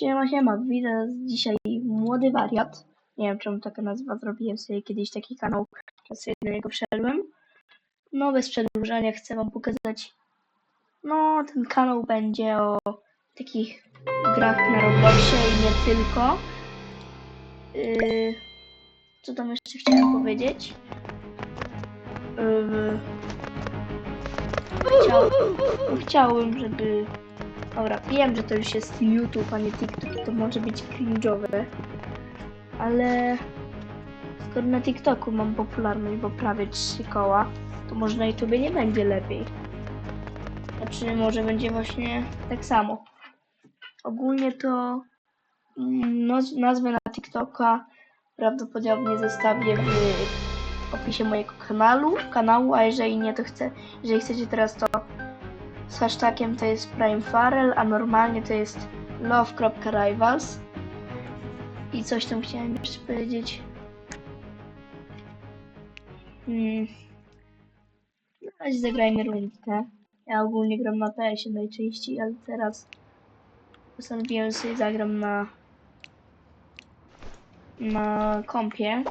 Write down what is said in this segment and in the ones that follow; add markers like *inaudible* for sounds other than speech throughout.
Siema, siema, widzę dzisiaj młody wariat. Nie wiem czemu taka nazwa, zrobiłem sobie kiedyś taki kanał, teraz sobie do niego wszedłem. No bez przedłużania chcę wam pokazać, no ten kanał będzie o takich grach na Robloxie i nie tylko. Yy, co tam jeszcze chciałem powiedzieć? Yy, chciał, chciałbym, żeby Dobra, wiem, że to już jest YouTube, a nie TikTok, to może być cringe'owe, ale skoro na TikToku mam popularność, bo prawie 3 koła, to może na YouTubie nie będzie lepiej. Znaczy, może będzie właśnie tak samo. Ogólnie to mm, nazwę na TikToka prawdopodobnie zostawię w opisie mojego kanału, kanału, a jeżeli nie, to chcę, jeżeli chcecie teraz to z hashtagiem to jest Prime Farrell, a normalnie to jest love.rivals. I coś tam chciałem jeszcze powiedzieć. Hmm. Razie zagrajmy rundkę. Ja ogólnie gram na PS-ie najczęściej, ale teraz postanowiłem sobie zagram na na kompie.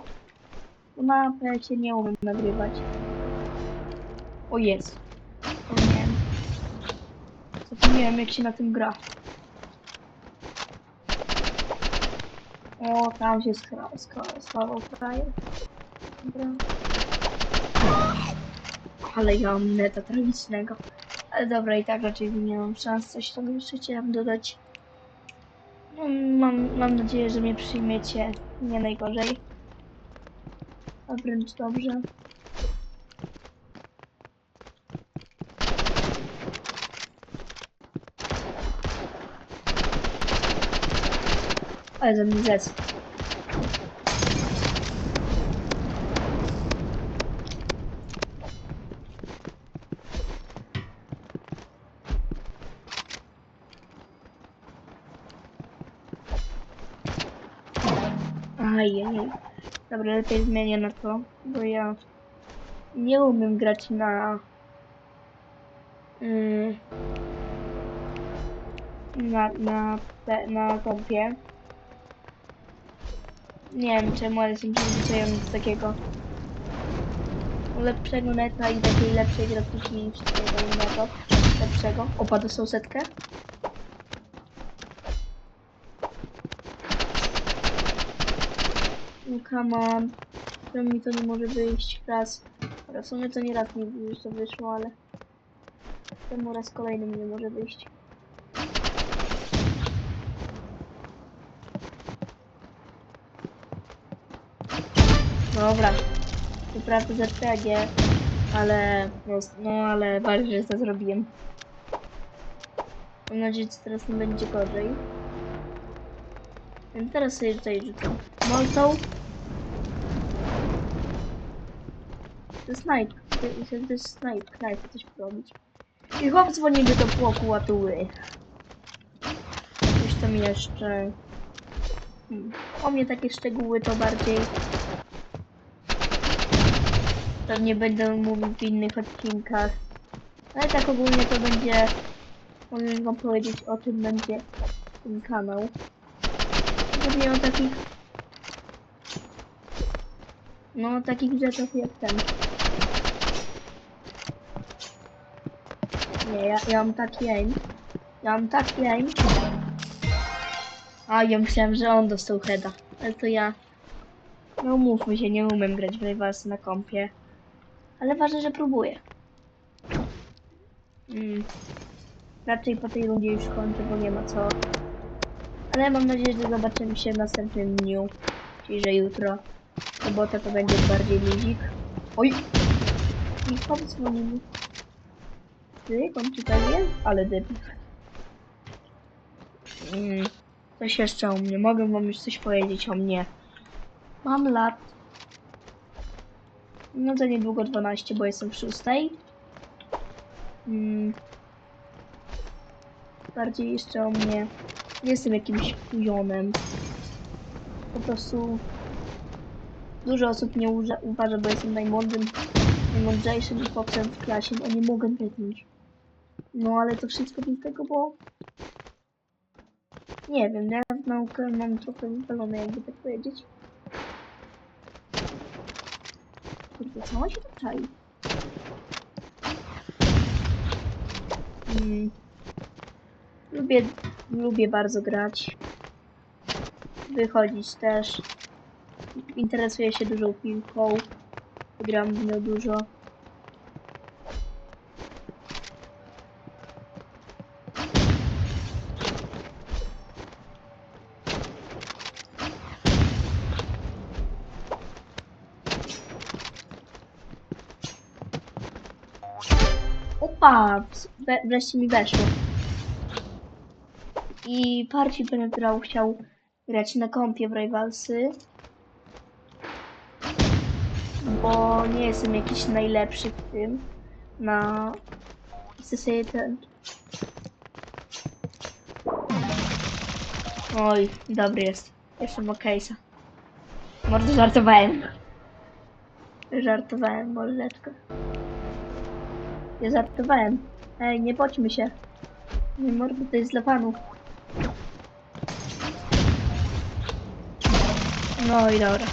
Bo na PS-ie nie umiem nagrywać. O jest. Zapomniałem. Zapomniałem jak się na tym gra. O, tam się schował frajer. Dobra. Ale ja mam neta tragicznego. Ale dobra, i tak raczej nie mam szans. Coś tam jeszcze chciałam dodać. No, mam, mam nadzieję, że mnie przyjmiecie nie najgorzej. A wręcz dobrze. Ale za mnie. Ajej. Dobra, lepiej zmienię na to, bo ja nie umiem grać na mm, na na pe- na kompie. Nie wiem czemu, ale jestem przyzwyczajony do takiego lepszego neta i takiej lepszej grafiki niż takiego innego. Lepszego. Opa, dostał setkę. No come on. Czemu mi to nie może wyjść raz? Dobra, w sumie to nie raz mi już to wyszło, ale temu raz kolejnym nie może wyjść. Dobra. To prawda z RPG, ale no, no ale bardzo, że to zrobiłem. Mam nadzieję, że teraz nie będzie gorzej. Więc teraz sobie tutaj rzucam Molotov. To knife. To jest, knife, knife, coś robić. I chłop dzwoni do płoku, a tu ły. Coś tam jeszcze. Hmm. O mnie takie szczegóły to bardziej Pewnie będę mówił w innych odcinkach. Ale tak ogólnie to będzie... Mogę wam powiedzieć o czym będzie ten kanał. Pewnie o takich... No, takich rzeczach jak ten. Nie, ja, ja mam taki aim. Ja mam taki aim. A, ja myślałem, że on dostał heada. Ale to ja... No mówmy się, nie umiem grać w Rivals na kompie. Ale ważne, że próbuję. Mm. Raczej po tej rundzie już kończę, bo nie ma co. Ale mam nadzieję, że zobaczymy się w następnym dniu. Czyli, że jutro. Sobota to będzie bardziej luzik. Oj! I chłop dzwoni mi. Ty, on czy pewnie? Ale debil. Mm. Coś jeszcze o mnie. Mogę wam już coś powiedzieć o mnie. Mam lat no to niedługo 12, bo jestem w szóstej. Mm. Bardziej jeszcze o mnie. Nie jestem jakimś kujonem. Po prostu dużo osób uża- uważa, bo jestem najmłodszym, najmądrzejszym chłopcem w klasie, bo nie mogę wytnąć. No ale to wszystko z tego, bo Nie wiem, ja w naukę mam trochę wywalone, jakby tak powiedzieć. Kurde, co on się tu czai? Mm. Lubię, lubię bardzo grać. Wychodzić też. Interesuję się dużą piłką. Gram w nią dużo. Opa! Wreszcie mi weszło. I będę grał, chciał grać na kompie w Rivalsy. Bo nie jestem jakiś najlepszy w tym. Na... Chcę sobie ten... Oj, dobry jest. Jeszcze ma case'a. Może żartowałem. Żartowałem, mordeczko. Ja żartowałem. Ej, nie bądźmy się. Nie mordy, to jest dla. No i dobra.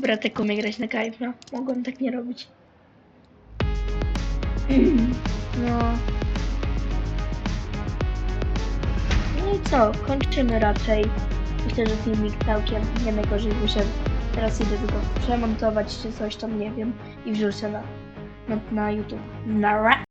Bratek umie grać na kajf. Mogłem tak nie robić. *clears throat* No. No i co? Kończymy raczej. Myślę, że filmik całkiem nie najgorzej wyszedł. Teraz idę tylko przemontować czy coś tam, nie wiem. I wrzucę na, na, na YouTube. Nara!